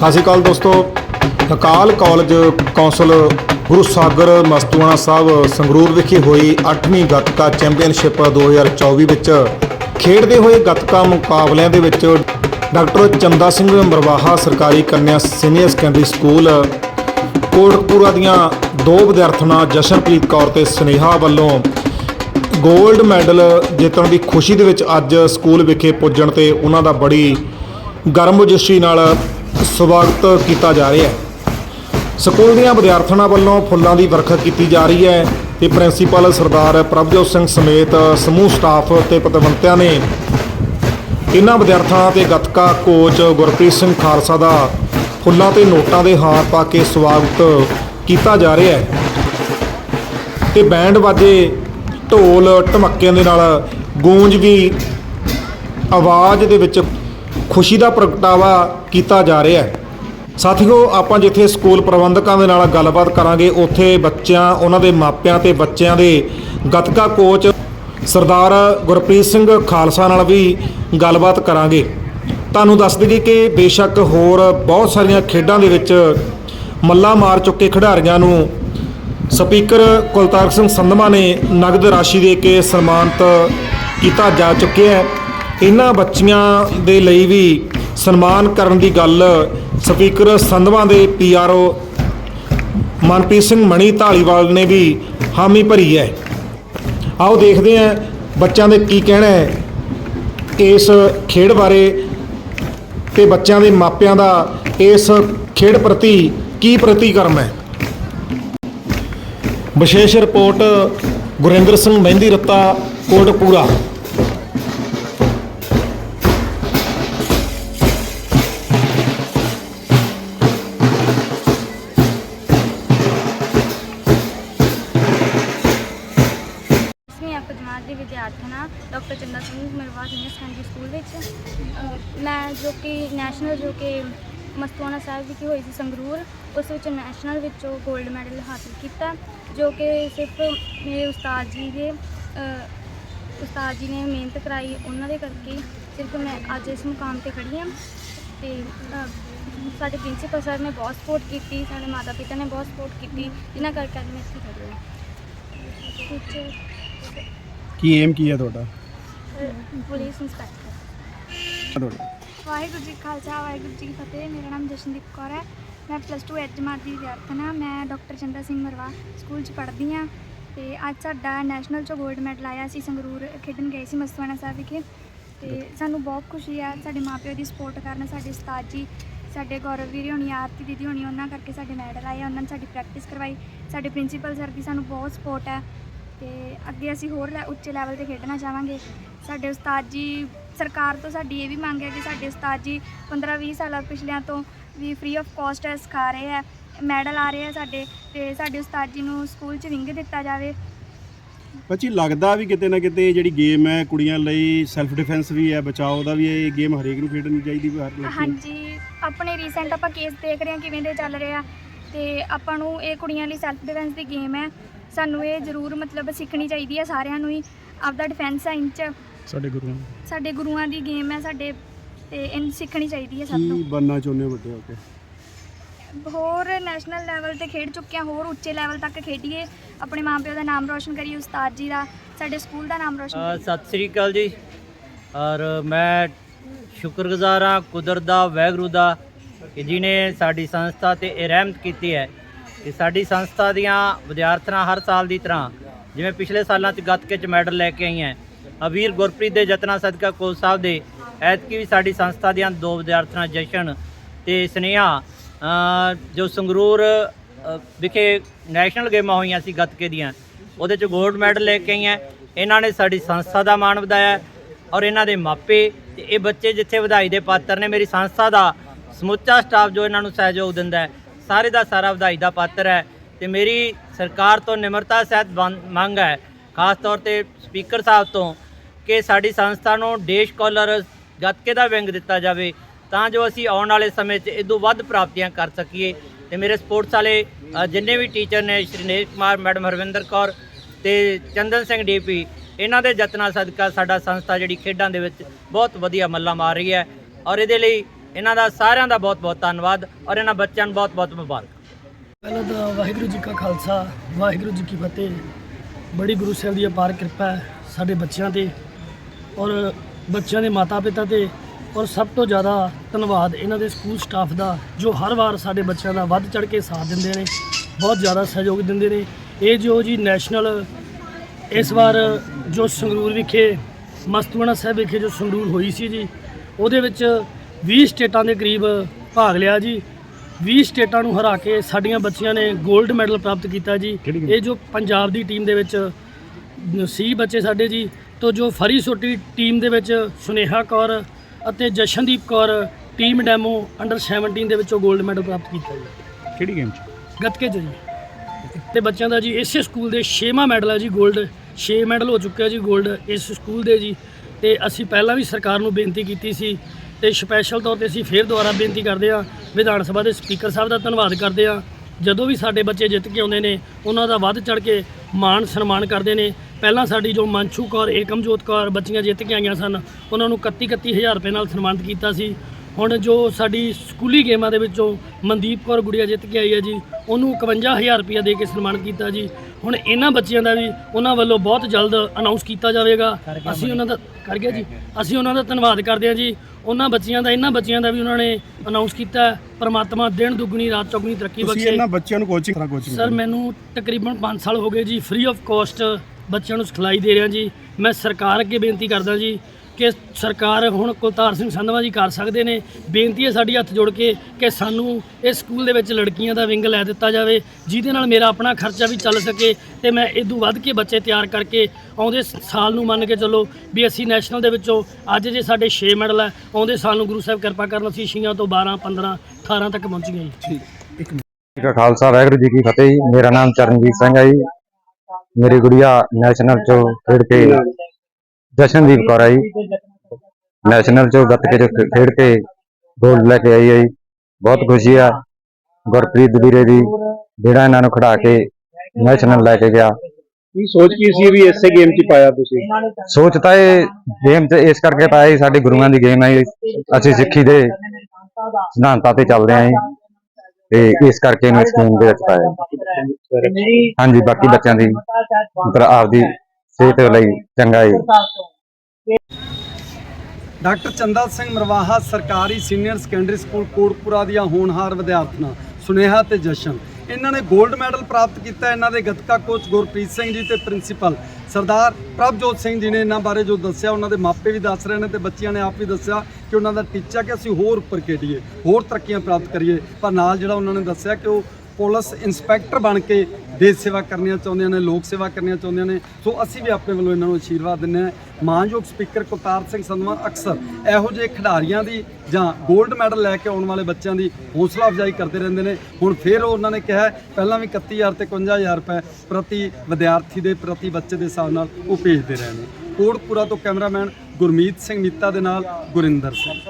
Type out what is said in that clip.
ਸਤਿ ਸ਼੍ਰੀ ਅਕਾਲ ਦੋਸਤੋ। Akal college council Guru Sagar Mastuana Sahib Sangrur ਵਿਖੇ ਹੋਈ 8ਵੀਂ ਗੱਤਕਾ ਚੈਂਪੀਅਨਸ਼ਿਪ 2024 ਵਿੱਚ ਖੇਡਦੇ ਹੋਏ ਗੱਤਕਾ ਮੁਕਾਬਲਿਆਂ ਦੇ ਵਿੱਚ ਡਾਕਟਰ ਚੰਦਾ ਸਿੰਘ ਮਰਵਾਹਾ ਸਰਕਾਰੀ ਕੰਨਿਆ ਸੀਨੀਅਰ ਸੈਕੰਡਰੀ ਸਕੂਲ ਕੋਟਕਪੂਰਾ ਦੀਆਂ ਦੋ ਵਿਦਿਆਰਥਣਾਂ ਜਸ਼ਨਪ੍ਰੀਤ ਕੌਰ ਤੇ ਸੁਨੇਹਾ ਵੱਲੋਂ 골ਡ ਮੈਡਲ ਜਿੱਤਣ ਦੀ ਖੁਸ਼ੀ ਦੇ ਵਿੱਚ ਅੱਜ ਸਕੂਲ ਵਿਖੇ ਪੁੱਜਣ ਤੇ ਉਹਨਾਂ ਦਾ ਬੜੀ ਗਰਮਜੋਸ਼ੀ ਨਾਲ ਸਵਾਗਤ ਕੀਤਾ ਜਾ ਰਿਹਾ ਹੈ। ਸਕੂਲ ਦੀਆਂ ਵਿਦਿਆਰਥਣਾਂ ਵੱਲੋਂ ਫੁੱਲਾਂ ਦੀ ਵਰਖਾ ਕੀਤੀ ਜਾ ਰਹੀ ਹੈ ਤੇ ਪ੍ਰਿੰਸੀਪਲ ਸਰਦਾਰ ਪ੍ਰਭਜੋਤ ਸਿੰਘ ਸਮੇਤ ਸਮੂਹ ਸਟਾਫ ਤੇ ਪਤਵੰਤਿਆਂ ਨੇ ਇਹਨਾਂ ਵਿਦਿਆਰਥਣਾਂ ਤੇ ਗੱਤਕਾ ਕੋਚ ਗੁਰਪ੍ਰੀਤ ਸਿੰਘ ਖਾਲਸਾ ਦਾ ਫੁੱਲਾਂ ਤੇ ਨੋਟਾਂ ਦੇ ਹਾਰ ਪਾ ਕੇ ਸਵਾਗਤ ਕੀਤਾ ਜਾ ਰਿਹਾ ਹੈ। ਤੇ ਬੈਂਡ ਵਾਜੇ, ਢੋਲ ਢਮੱਕਿਆਂ ਦੇ ਨਾਲ ਗੂੰਜ ਵੀ ਆਵਾਜ਼ ਦੇ ਵਿੱਚ ਖੁਸ਼ੀ ਦਾ ਪ੍ਰਗਟਾਵਾ ਕੀਤਾ ਜਾ ਰਿਹਾ ਹੈ। ਸਾਥੀਓ, ਆਪਾਂ ਜਿੱਥੇ ਸਕੂਲ ਪ੍ਰਬੰਧਕਾਂ ਦੇ ਨਾਲ ਗੱਲਬਾਤ ਕਰਾਂਗੇ, ਉੱਥੇ ਬੱਚਿਆਂ, ਉਹਨਾਂ ਦੇ ਮਾਪਿਆਂ ਤੇ ਬੱਚਿਆਂ ਦੇ ਗਤਕਾ ਕੋਚ ਸਰਦਾਰ ਗੁਰਪ੍ਰੀਤ ਸਿੰਘ ਖਾਲਸਾ ਨਾਲ ਵੀ ਗੱਲਬਾਤ ਕਰਾਂਗੇ। ਤੁਹਾਨੂੰ ਦੱਸ ਦਈਏ ਕਿ ਬੇਸ਼ੱਕ ਹੋਰ ਬਹੁਤ ਸਾਰੀਆਂ ਖੇਡਾਂ ਦੇ ਵਿੱਚ ਮੱਲਾ ਮਾਰ ਚੁੱਕੇ ਖਿਡਾਰੀਆਂ ਨੂੰ ਸਪੀਕਰ ਕੁਲਤਾਰ ਸਿੰਘ ਸੰਧਮਾ ਨੇ ਨਗਦ ਰਾਸ਼ੀ ਦੇ ਕੇ ਸਨਮਾਨਿਤ ਕੀਤਾ ਜਾ ਚੁੱਕਿਆ ਹੈ। ਇਹਨਾਂ ਬੱਚੀਆਂ ਦੇ ਲਈ ਵੀ ਸਨਮਾਨ ਕਰਨ ਦੀ ਗੱਲ ਸਪੀਕਰ ਸੰਧਮਾ ਦੇ ਪੀਆਰਓ ਮਨਪ੍ਰੀਤ ਸਿੰਘ ਮਣੀ ਢਾਲੀਵਾਲ ਨੇ ਵੀ ਹਾਮੀ ਭਰੀ ਹੈ। ਆਓ ਦੇਖਦੇ ਹਾਂ ਬੱਚਿਆਂ ਦੇ ਕੀ ਕਹਿਣਾ ਹੈ ਇਸ ਖੇਡ ਬਾਰੇ ਤੇ ਬੱਚਿਆਂ ਦੇ ਮਾਪਿਆਂ ਦਾ ਇਸ ਖੇਡ ਪ੍ਰਤੀ ਕੀ ਪ੍ਰਤੀਕਰਮ ਹੈ। ਵਿਸ਼ੇਸ਼ ਰਿਪੋਰਟ ਗੁਰਿੰਦਰ ਸਿੰਘ ਮਹਿੰਦੀ ਰੱਤਾ ਕੋਟਪੂਰਾ ਦੇ ਵਿਦਿਆਰਥਣਾਂ doctor Chanda Singh Marwah senior secondary school ਵਿੱਚ। ਮੈਂ ਜੋ ਕਿ ਨੈਸ਼ਨਲ ਜੋ ਕਿ ਮਸਤੂਆਣਾ ਸਾਹਿਬ ਵਿਖੇ ਹੋਈ ਸੀ ਸੰਗਰੂਰ, ਉਸ ਵਿੱਚ ਨੈਸ਼ਨਲ ਵਿੱਚੋਂ 골ਡ ਮੈਡਲ ਹਾਸਲ ਕੀਤਾ, ਜੋ ਕਿ ਸਿਰਫ ਮੇਰੇ ਉਸਤਾਦ ਜੀ ਦੇ ਉਸਤਾਦ ਜੀ ਨੇ ਮਿਹਨਤ ਕਰਾਈ, ਉਹਨਾਂ ਦੇ ਕਰਕੇ ਸਿਰਫ ਮੈਂ ਅੱਜ ਇਸ ਮੁਕਾਮ ਤੇ ਖੜੀ ਹਾਂ। ਤੇ ਸਾਡੇ ਪ੍ਰਿੰਸੀਪਲ ਸਰ ਨੇ ਬਹੁਤ ਸਪੋਰਟ ਕੀਤੀ, ਸਾਡੇ ਮਾਤਾ ਪਿਤਾ ਨੇ ਬਹੁਤ ਸਪੋਰਟ ਕੀਤੀ, ਜਿਨ੍ਹਾਂ ਕਰਕੇ ਅੱਜ ਮੈਂ ਇੱਥੇ ਖੜੀ ਹਾਂ। ਕੁਝ ਕੀ ਏਮ ਕੀ ਹੈ ਤੁਹਾਡਾ? Police inspector. ਤੁਹਾਡਾ? ਵਾਹਿਗੁਰੂ ਜੀ ਕਾ ਖਾਲਸਾ ਵਾਹਿਗੁਰੂ ਜੀ ਕੀ ਫਤਿਹ। ਮੇਰਾ ਨਾਮ ਜਸ਼ਨਦੀਪ ਕੌਰ ਹੈ। ਮੈਂ ਪਲੱਸ 2 ਐਚ ਜਮਾਤ ਦੀ ਵਿਦਿਆਰਥਣ ਹਾਂ। ਮੈਂ ਡਾਕਟਰ ਚੰਦਾ ਸਿੰਘ ਮਰਵਾ ਸਕੂਲ 'ਚ ਪੜ੍ਹਦੀ ਹਾਂ। ਤੇ ਅੱਜ ਸਾਡਾ ਨੈਸ਼ਨਲ 'ਚੋਂ 골ਡ ਮੈਡਲ ਆਇਆ ਸੀ। ਸੰਗਰੂਰ ਖੇਡਣ ਗਏ ਸੀ ਮਸਤਵਾਣਾ ਸਾਹਿਬ ਵਿਖੇ। ਤੇ ਸਾਨੂੰ ਬਹੁਤ ਖੁਸ਼ੀ ਆ। ਸਾਡੇ ਮਾਪਿਓ ਦੀ ਸਪੋਰਟ ਕਰਨ ਸਾਡੇ ਉਸਤਾਦ ਜੀ ਸਾਡੇ ਗੌਰਵ ਵੀਰ ਹੋਣੀ ਆਰਤੀ ਦੀਦੀ ਹੋਣੀ ਉਹਨਾਂ ਕਰਕੇ ਸਾਡੇ ਮੈਡਲ ਆਏ ਉਹਨਾਂ ਨੇ ਸਾਡੀ ਪ੍ਰੈਕਟਿਸ ਕਰਵਾਈ। ਸਾਡੇ ਪ੍ਰਿੰਸੀਪਲ ਸਰ ਦੀ ਸਾਨੂੰ ਬਹੁਤ ਸਪੋਰਟ ਹੈ ਤੇ ਅੱਗੇ ਅਸੀਂ ਹੋਰ ਲੈ- ਉੱਚੇ ਲੈਵਲ ਤੇ ਖੇਡਣਾ ਚਾਹਾਂਗੇ। ਸਾਡੇ ਉਸਤਾਦ ਜੀ ਸਰਕਾਰ ਤੋਂ ਸਾਡੀ ਇਹ ਵੀ ਮੰਗ ਹੈ ਕਿ ਸਾਡੇ ਉਸਤਾਦ ਜੀ 15-20 ਸਾਲਾਂ ਪਿਛਲਿਆਂ ਤੋਂ ਵੀ ਫ੍ਰੀ ਆਫ ਕਾਸਟ ਸਿਖਾ ਰਹੇ ਆ ਮੈਡਲ ਆ ਰਹੇ ਆ ਸਾਡੇ ਤੇ ਸਾਡੇ ਉਸਤਾਦ ਜੀ ਨੂੰ ਸਕੂਲ 'ਚ ਵਿੰਗ ਦਿੱਤਾ ਜਾਵੇ। ਬੱਚੀ ਲੱਗਦਾ ਵੀ ਕਿਤੇ ਨਾ ਕਿਤੇ ਜਿਹੜੀ ਗੇਮ ਹੈ ਕੁੜੀਆਂ ਲਈ ਸੈਲਫ ਡਿਫੈਂਸ ਵੀ ਹੈ ਬਚਾਓ ਦਾ ਵੀ ਹੈ ਇਹ ਗੇਮ ਹਰੇਕ ਨੂੰ ਖੇਡਣੀ ਚਾਹੀਦੀ ਵੀ ਹਰ ਲੜਕੀ ਨੂੰ। ਹਾਂਜੀ ਆਪਣੇ ਰੀਸੈਂਟ ਆਪਾਂ ਕੇਸ ਦੇਖ ਰਹੇ ਹਾਂ ਕਿਵੇਂ ਦੇ ਚੱਲ ਰਹੇ ਆ। ਤੇ ਆਪਾਂ ਨੂੰ ਇਹ ਕੁੜੀਆਂ ਲਈ ਸੈਲਫ ਡਿਫੈਂਸ ਦੀ ਗੇਮ ਹੈ। ਸਾਨੂੰ ਇਹ ਜ਼ਰੂਰ ਮਤਲਬ ਸਿੱਖਣੀ ਚਾਹੀਦੀ ਹੈ ਸਾਰਿਆਂ ਨੂੰ ਹੀ ਆਪਦਾ ਡਿਫੈਂਸ ਹੈ ਇੰਚ। ਸਾਡੇ ਗੁਰੂਆਂ ਸਾਡੇ ਗੁਰੂਆਂ ਦੀ ਗੇਮ ਹੈ ਸਾਡੇ ਤੇ ਇਹਨੂੰ ਸਿੱਖਣੀ ਚਾਹੀਦੀ ਹੈ ਸਭ ਨੂੰ ਕੀ ਬੰਨਾ ਚਾਹੁੰਦੇ ਹੋ ਵੱਡੇ ਹੋ ਕੇ? ਹੋਰ ਨੈਸ਼ਨਲ ਲੈਵਲ ਤੇ ਖੇਡ ਚੁੱਕੇ ਹਾਂ ਹੋਰ ਉੱਚੇ ਲੈਵਲ ਤੱਕ ਖੇਡੀਏ। ਆਪਣੇ ਮਾਪਿਓ ਦਾ ਨਾਮ ਰੋਸ਼ਨ ਕਰੀਏ ਉਸਤਾਦ ਜੀ ਦਾ ਸਾਡੇ ਸਕੂਲ ਦਾ ਨਾਮ ਰੋਸ਼ਨ ਅ, ਕਰੀਏ। ਸਤਿ ਸ੍ਰੀ ਅਕਾਲ ਜੀ। ਔਰ ਮੈਂ ਸ਼ੁਕਰਗੁਜ਼ਾਰ ਹਾਂ ਕੁਦਰਤ ਦਾ ਵੈਗਰੂ ਦਾ ਕਿ ਜਿਨੇ ਸਾਡੀ ਸੰਸਥਾ ਤੇ ਇਹ ਰਹਿਮਤ ਕੀਤੀ ਹੈ ਕਿ ਸਾਡੀ ਸੰਸਥਾ ਦੀਆਂ ਵਿਦਿਆਰਥਣਾਂ ਹਰ ਸਾਲ ਦੀ ਤਰ੍ਹਾਂ, ਜਿਵੇਂ ਪਿਛਲੇ ਸਾਲਾਂ 'ਚ ਗੱਤਕੇ 'ਚ ਮੈਡਲ ਲੈ ਕੇ ਆਈਆਂ, ਅਵੀਰ ਗੁਰਪ੍ਰੀਤ ਦੇ ਯਤਨਾਂ ਸਦਕਾ ਕੋਚ ਸਾਹਿਬ ਦੇ ਐਤਕੀ ਵੀ ਸਾਡੀ ਸੰਸਥਾ ਦੀਆਂ ਦੋ ਵਿਦਿਆਰਥਣਾਂ ਜਸ਼ਨ ਤੇ ਸਨੇਹਾ ਜੋ ਸੰਗਰੂਰ ਵਿਖੇ ਨੈਸ਼ਨਲ ਗੇਮਾਂ ਹੋਈਆਂ ਸੀ ਗੱਤਕੇ ਦੀਆਂ, ਉਹਦੇ 'ਚ 골ਡ ਮੈਡਲ ਲੈ ਕੇ ਆਈਆਂ, ਇਹਨਾਂ ਨੇ ਸਾਡੀ ਸੰਸਥਾ ਦਾ ਮਾਣ ਵਧਾਇਆ ਔਰ ਇਹਨਾਂ ਦੇ ਮਾਪੇ ਤੇ ਇਹ ਬੱਚੇ ਜਿੱਥੇ ਵਧਾਈ ਦੇ ਪਾਤਰ ਨੇ, ਮੇਰੀ ਸੰਸਥਾ ਦਾ ਸਮੁੱਚਾ ਸਟਾਫ ਜੋ ਇਹਨਾਂ ਨੂੰ ਸਹਿਯੋਗ ਦਿੰਦਾ ਹੈ, ਸਾਰੇ ਦਾ ਸਾਰਾ ਵਧਾਈ ਦਾ ਪਾਤਰ ਹੈ ਤੇ ਮੇਰੀ ਸਰਕਾਰ ਤੋਂ ਨਿਮਰਤਾ ਸਹਿਤ ਬੰ- ਮੰਗ ਹੈ, ਖਾਸ ਤੌਰ ਤੇ ਸਪੀਕਰ ਸਾਹਿਬ ਤੋਂ, ਕਿ ਸਾਡੀ ਸੰਸਥਾ ਨੂੰ ਡੇ ਸਕਾਲਰ ਗੱਤਕੇ ਦਾ ਵਿੰਗ ਦਿੱਤਾ ਜਾਵੇ, ਤਾਂ ਜੋ ਅਸੀਂ ਆਉਣ ਵਾਲੇ ਸਮੇਂ 'ਚ ਇਦੋਂ ਵੱਧ ਪ੍ਰਾਪਤੀਆਂ ਕਰ ਸਕੀਏ। ਤੇ ਮੇਰੇ ਸਪੋਰਟਸ ਵਾਲੇ ਜਿੰਨੇ ਵੀ ਟੀਚਰ ਨੇ, ਸ਼੍ਰੀ ਨੇਸ਼ ਕੁਮਾਰ, ਮੈਡਮ ਹਰਵਿੰਦਰ ਕੌਰ ਤੇ ਚੰਦਨ ਸਿੰਘ ਡੀਪੀ, ਇਹਨਾਂ ਦੇ ਯਤਨਾਂ ਸਦਕਾ ਸਾਡਾ ਸੰਸਥਾ ਜਿਹੜੀ ਖੇਡਾਂ ਦੇ ਵਿੱਚ ਬਹੁਤ ਵਧੀਆ ਮੱਲਾ ਮਾਰ ਰਹੀ ਹੈ ਔਰ ਇਹਦੇ ਲਈ ਇਹਨਾਂ ਦਾ ਸਾਰਿਆਂ ਦਾ ਬਹੁਤ ਬਹੁਤ ਧੰਨਵਾਦ ਔਰ ਇਹਨਾਂ ਬੱਚਿਆਂ ਨੂੰ ਬਹੁਤ ਬਹੁਤ ਮੁਬਾਰਕ। ਪਹਿਲਾਂ ਤਾਂ ਵਾਹਿਗੁਰੂ ਜੀ ਕਾ ਖਾਲਸਾ, ਵਾਹਿਗੁਰੂ ਜੀ ਕੀ ਫਤਿਹ। ਬੜੀ ਗੁਰੂ ਸਾਹਿਬ ਦੀ ਅਪਾਰ ਕਿਰਪਾ ਹੈ ਸਾਡੇ ਬੱਚਿਆਂ ਤੇ ਔਰ ਬੱਚਿਆਂ ਦੇ ਮਾਤਾ-ਪਿਤਾ ਤੇ ਔਰ ਸਭ ਤੋਂ ਜ਼ਿਆਦਾ ਧੰਨਵਾਦ ਇਹਨਾਂ ਦੇ ਸਕੂਲ ਸਟਾਫ ਦਾ, ਜੋ ਹਰ ਵਾਰ ਸਾਡੇ ਬੱਚਿਆਂ ਦਾ ਵੱਧ ਚੜ ਕੇ ਸਾਥ ਦਿੰਦੇ ਨੇ, ਬਹੁਤ ਜ਼ਿਆਦਾ ਸਹਿਯੋਗ ਦਿੰਦੇ ਨੇ। ਇਹ ਜੋ ਜੀ ਨੈਸ਼ਨਲ ਇਸ ਵਾਰ ਜੋ ਸੰਗਰੂਰ ਵਿਖੇ ਮਸਤੂਆਣਾ ਸਾਹਿਬ ਵਿਖੇ ਜੋ ਸੰਗਰੂਰ ਹੋਈ ਸੀ ਜੀ, ਉਹਦੇ ਵਿੱਚ 20 ਸਟੇਟਾਂ ਦੇ ਕਰੀਬ ਭਾਗ ਲਿਆ ਜੀ। 20 ਸਟੇਟਾਂ ਨੂੰ ਹਰਾ ਕੇ ਸਾਡੀਆਂ ਬੱਚੀਆਂ ਨੇ 골ਡ ਮੈਡਲ ਪ੍ਰਾਪਤ ਕੀਤਾ ਜੀ। ਇਹ ਜੋ ਪੰਜਾਬ ਦੀ ਟੀਮ ਦੇ ਵਿੱਚ ਸੀ ਬੱਚੇ ਸਾਡੇ ਜੀ ਤੋਂ ਜੋ ਫਰੀ ਸੋਟੀ ਟੀਮ ਦੇ ਵਿੱਚ ਸੁਨੇਹਾ ਕੌਰ ਅਤੇ Jashandeep Kaur team demo under 17 ਦੇ ਵਿੱਚੋਂ 골ਡ ਮੈਡਲ ਪ੍ਰਾਪਤ ਕੀਤਾ ਜੀ। ਕਿਹੜੀ ਗੇਮ 'ਚ? ਗੱਤਕੇ 'ਚ ਜੀ। ਤੇ ਬੱਚਿਆਂ ਦਾ ਜੀ ਇਸੇ ਸਕੂਲ ਦੇ 6ਵਾਂ ਮੈਡਲ ਹੈ ਜੀ 골ਡ 6 ਮੈਡਲ ਹੋ ਚੁੱਕਿਆ ਜੀ 골ਡ ਇਸ ਸਕੂਲ ਦੇ ਜੀ। ਤੇ ਅਸੀਂ ਪਹਿਲਾਂ ਵੀ ਸਰਕਾਰ ਨੂੰ ਬੇਨਤੀ ਕੀਤੀ ਸੀ ਤੇ ਸਪੈਸ਼ਲ ਤੌਰ ਤੇ ਅਸੀਂ ਫੇਰ ਦੁਬਾਰਾ ਬੇਨਤੀ ਕਰਦੇ ਹਾਂ, ਵਿਧਾਨ ਸਭਾ ਦੇ ਸਪੀਕਰ ਸਾਹਿਬ ਦਾ ਧੰਨਵਾਦ ਕਰਦੇ ਹਾਂ। ਜਦੋਂ ਵੀ ਸਾਡੇ ਬੱਚੇ ਜਿੱਤ ਕੇ ਆਉਂਦੇ ਨੇ, ਉਹਨਾਂ ਦਾ ਵੱਧ ਚੜ ਕੇ ਮਾਣ ਸਨਮਾਨ ਕਰਦੇ ਨੇ। ਪਹਿਲਾਂ ਸਾਡੀ ਜੋ ਮਨਸ਼ੂ ਕੌਰ, ਏਕਮਜੋਤ ਕੌਰ ਬੱਚੀਆਂ ਜਿੱਤ ਕੇ ਆਈਆਂ ਸਨ, ਉਹਨਾਂ ਨੂੰ 31 31000 ਰੁਪਏ ਨਾਲ ਸਨਮਾਨਿਤ ਕੀਤਾ ਸੀ। ਹੁਣ ਜੋ ਸਾਡੀ ਸਕੂਲੀ ਗੇਮਾਂ ਦੇ ਵਿੱਚੋਂ ਮਨਦੀਪ ਕੌਰ ਗੁੜੀਆ ਜਿੱਤ ਕੇ ਆਈ ਹੈ ਜੀ ਉਹਨੂੰ 51000 ਰੁਪਏ ਦੇ ਕੇ ਸਨਮਾਨਿਤ ਕੀਤਾ ਜੀ। ਹੁਣ ਇਹਨਾਂ ਬੱਚਿਆਂ ਦਾ ਵੀ ਉਹਨਾਂ ਵੱਲੋਂ ਬਹੁਤ ਜਲਦ ਅਨਾਉਂਸ ਕੀਤਾ ਜਾਵੇਗਾ। ਅਸੀਂ ਉਹਨਾਂ ਦਾ ਕਰ ਗਿਆ ਜੀ। ਅਸੀਂ ਉਹਨਾਂ ਦਾ ਧੰਨਵਾਦ ਕਰਦੇ ਹਾਂ ਜੀ। ਉਹਨਾਂ ਬੱਚਿਆਂ ਦਾ ਇਹਨਾਂ ਬੱਚਿਆਂ ਦਾ ਵੀ ਉਹਨਾਂ ਨੇ ਅਨਾਉਂਸ ਕੀਤਾ। ਪ੍ਰਮਾਤਮਾ ਦਿਨ ਦੁੱਗਣੀ ਰਾਤ ਚੌਗਣੀ ਤਰੱਕੀ ਤੁਸੀਂ ਬਖਸ਼ੇ। ਇਹਨਾਂ ਬੱਚਿਆਂ ਨੂੰ ਕੋਚਿੰਗ ਕਰਾ ਕੋਚਿੰਗ ਸਰ ਮੈਨੂੰ ਤਕਰੀਬਨ 5 ਸਾਲ ਹੋ ਗਏ ਜੀ। ਫ੍ਰੀ ਆਫ ਕਾਸਟ ਬੱਚਿਆਂ ਨੂੰ ਸਿਖਲਾਈ ਦੇ ਰਿਹਾ ਜੀ। ਮੈਂ ਸਰਕਾਰ ਅੱਗੇ ਬੇਨਤੀ ਕਰਦਾ ਜੀ ਕਿ ਸਰਕਾਰ ਹੁਣ ਕੁਲਤਾਰ ਸਿੰਘ ਸੰਧਵਾ ਜੀ ਕਰ ਸਕਦੇ ਨੇ। ਬੇਨਤੀ ਹੈ ਸਾਡੀ ਹੱਥ ਜੋੜ ਕੇ ਕਿ ਸਾਨੂੰ ਇਸ ਸਕੂਲ ਦੇ ਵਿੱਚ ਲੜਕੀਆਂ ਦਾ ਵਿੰਗ ਲੈ ਦਿੱਤਾ ਜਾਵੇ, ਜਿਹਦੇ ਨਾਲ ਮੇਰਾ ਆਪਣਾ ਖਰਚਾ ਵੀ ਚੱਲ ਸਕੇ ਤੇ ਮੈਂ ਇਦੋਂ ਵੱਧ ਕੇ ਬੱਚੇ ਤਿਆਰ ਕਰਕੇ ਆਉਂਦੇ ਸਾਲ ਨੂੰ ਮੰਨ ਕੇ ਚੱਲੋ ਵੀ ਅਸੀਂ ਨੈਸ਼ਨਲ ਦੇ ਵਿੱਚੋਂ ਅੱਜ ਜੇ ਸਾਡੇ 6 ਮੈਡਲ ਹੈ, ਆਉਂਦੇ ਸਾਲ ਨੂੰ ਗੁਰੂ ਸਾਹਿਬ ਕਿਰਪਾ ਕਰਨ ਅਸੀਂ ਛੀਆਂ ਤੋਂ 12 15 18 ਤੱਕ ਪਹੁੰਚੀਆਂ ਜੀ। ਜੀ ਕਾ ਖਾਲਸਾ ਵਾਹਿਗੁਰੂ ਜੀ ਕੀ ਫਤਿਹ ਜੀ। ਮੇਰਾ ਨਾਮ ਚਰਨਜੀਤ ਸਿੰਘ ਹੈ ਜੀ। ਮੇਰੀ ਗੁੜੀਆ ਨੈਸ਼ਨਲ ਚੋਂ ਖੇਡ ਕੇ ਜਸ਼ਨਦੀਪ ਕੌਰ ਜੀ ਨੈਸ਼ਨਲ ਚੋਂ ਗੱਤਕੇ ਚ ਖੇਡ ਕੇ ਗੋਲਡ ਲੈ ਕੇ ਆਈ ਹੈ ਜੀ। ਬਹੁਤ ਖੁਸ਼ੀ ਆ। ਗੁਰਪ੍ਰੀਤ ਵੀਰੇ ਦੀ ਜਿਹੜਾ ਇਹਨਾਂ ਨੂੰ ਖੜਾ ਕੇ ਨੈਸ਼ਨਲ ਲੈ ਕੇ ਗਿਆ। ਕੀ ਸੋਚ ਕੀ ਸੀ ਵੀ ਇਸੇ ਗੇਮ 'ਚ ਪਾਇਆ ਤੁਸੀਂ? ਸੋਚ ਤਾਂ ਇਹ ਗੇਮ ਤੇ ਇਸ ਕਰਕੇ ਪਾਇਆ ਸਾਡੀ ਗੁਰੂਆਂ ਦੀ ਗੇਮ ਹੈ। ਅਸੀਂ ਸਿੱਖੀ ਦੇ ਸਿਧਾਂਤਾਂ ਤੇ ਚੱਲਦੇ ਜੀ। ਤੇ ਇਸ ਕਰਕੇ ਇਹਨੂੰ ਇਸ ਗੇਮ ਦੇ ਵਿੱਚ ਪਾਇਆ। ਹਾਂਜੀ। ਬਾਕੀ ਬੱਚਿਆਂ ਦੀ ਮਤਲਬ ਆਪਦੀ ਸਿਹਤ ਲਈ ਚੰਗਾ ਹੈ ਡਾਕਟਰ ਚੰਦਾ ਸਿੰਘ ਮਰਵਾਹਾ, ਸਰਕਾਰੀ ਸੀਨੀਅਰ ਸੈਕੰਡਰੀ ਸਕੂਲ ਕੋਟਪੁਰਾ ਦੀਆਂ ਹੋਣਹਾਰ ਵਿਦਿਆਰਥਣਾਂ, ਸੁਨੇਹਾ ਤੇ ਜਸ਼ਨ। ਇਹਨਾਂ ਨੇ 골ਡ ਮੈਡਲ ਪ੍ਰਾਪਤ ਕੀਤਾ। ਇਹਨਾਂ ਦੇ ਗੱਤਕਾ ਕੋਚ ਗੁਰਪ੍ਰੀਤ ਸਿੰਘ ਜੀ ਤੇ ਪ੍ਰਿੰਸੀਪਲ ਸਰਦਾਰ ਪ੍ਰਭਜੋਤ ਸਿੰਘ ਜੀ ਨੇ ਇਹਨਾਂ ਬਾਰੇ ਜੋ ਦੱਸਿਆ, ਉਹਨਾਂ ਦੇ ਮਾਪੇ ਵੀ ਦੱਸ ਰਹੇ ਨੇ ਤੇ ਬੱਚਿਆਂ ਨੇ ਆਪ ਵੀ ਦੱਸਿਆ ਕਿ ਉਹਨਾਂ ਦਾ ਟੀਚਾ ਕਿ ਅਸੀਂ ਹੋਰ ਉੱਪਰ ਖੇਡੀਏ, ਹੋਰ ਤਰੱਕੀਆਂ ਪ੍ਰਾਪਤ ਕਰੀਏ। ਪਰ ਨਾਲ ਜਿਹੜਾ ਉਹਨਾਂ ਨੇ ਦੱਸਿਆ ਕਿ ਉਹ ਪੁਲਿਸ ਇੰਸਪੈਕਟਰ ਬਣ ਕੇ ਦੇਸ਼ ਸੇਵਾ ਕਰਨੀਆਂ ਚਾਹੁੰਦੀਆਂ ਨੇ, ਲੋਕ ਸੇਵਾ ਕਰਨੀਆਂ ਚਾਹੁੰਦੀਆਂ ਨੇ। ਸੋ ਅਸੀਂ ਵੀ ਆਪਣੇ ਵੱਲੋਂ ਇਹਨਾਂ ਨੂੰ ਅਸ਼ੀਰਵਾਦ ਦਿੰਦੇ ਹਾਂ। ਮਾਨਯੋਗ ਸਪੀਕਰ ਕੁਲਤਾਰ ਸਿੰਘ ਸੰਧਵਾ ਅਕਸਰ ਇਹੋ ਜਿਹੇ ਖਿਡਾਰੀਆਂ ਦੀ ਜਾਂ 골ਡ ਮੈਡਲ ਲੈ ਕੇ ਆਉਣ ਵਾਲੇ ਬੱਚਿਆਂ ਦੀ ਹੌਸਲਾ ਅਫਜ਼ਾਈ ਕਰਦੇ ਰਹਿੰਦੇ ਨੇ। ਹੁਣ ਫਿਰ ਉਹਨਾਂ ਨੇ ਕਿਹਾ ਪਹਿਲਾਂ ਵੀ 31000 ਤੇ 51000 ਰੁਪਏ ਪ੍ਰਤੀ ਵਿਦਿਆਰਥੀ ਦੇ, ਪ੍ਰਤੀ ਬੱਚੇ ਦੇ ਹਿਸਾਬ ਨਾਲ ਉਹ ਭੇਜਦੇ ਰਹੇ ਨੇ। ਕੋਟਪੁਰਾ ਤੋਂ ਕੈਮਰਾਮੈਨ ਗੁਰਮੀਤ ਸਿੰਘ ਨੀਤਾ ਦੇ ਨਾਲ ਗੁਰਿੰਦਰ ਸਿੰਘ।